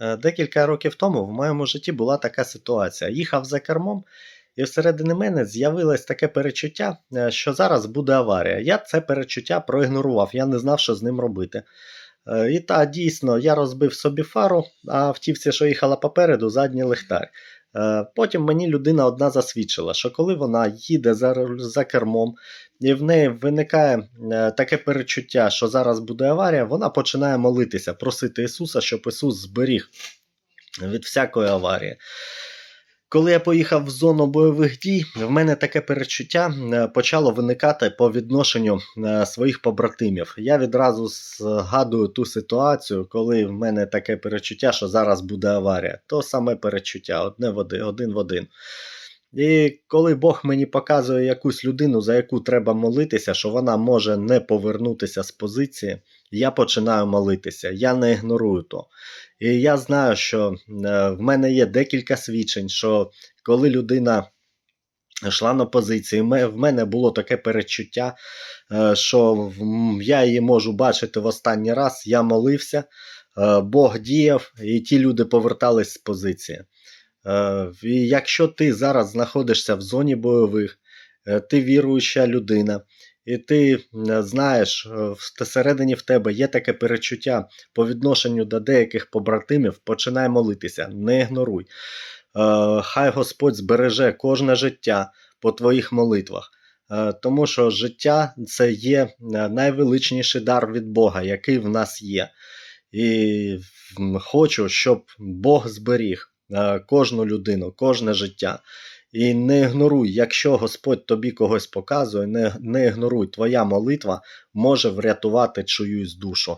Е, Декілька років тому в моєму житті була така ситуація. Їхав за кермом, і всередині мене з'явилось таке перечуття, е, що зараз буде аварія. Я це перечуття проігнорував, я не знав, що з ним робити. Е, І та дійсно я розбив собі фару, а автівці, що їхала попереду, задній лихтар. Е, Потім мені людина одна засвідчила, що коли вона їде за, за кермом, і в неї виникає е, таке перечуття, що зараз буде аварія, вона починає молитися, просити Ісуса, щоб Ісус зберіг від всякої аварії. Коли я поїхав в зону бойових дій, в мене таке перечуття е, почало виникати по відношенню е, своїх побратимів. Я відразу згадую ту ситуацію, коли в мене таке перечуття, що зараз буде аварія. То саме перечуття, одне в один, один в один. І коли Бог мені показує якусь людину, за яку треба молитися, що вона може не повернутися з позиції, я починаю молитися. Я не ігнорую то. І я знаю, що е, в мене є декілька свідчень, що коли людина йшла на позиції, в мене було таке перечуття, е, що я її можу бачити в останній раз. Я молився, е, Бог діяв, і ті люди повертались з позиції. Е, І якщо ти зараз знаходишся в зоні бойових, е, ти віруюча людина, і ти знаєш, е, всередині в тебе є таке перечуття по відношенню до деяких побратимів, починай молитися, не ігноруй. Хай Господь збереже кожне життя по твоїх молитвах. Тому що життя це є найвеличніший дар від Бога, який в нас є. І хочу, щоб Бог зберіг кожну людину, кожне життя. І не ігноруй, якщо Господь тобі когось показує, не, не ігноруй, твоя молитва може врятувати чиюсь душу.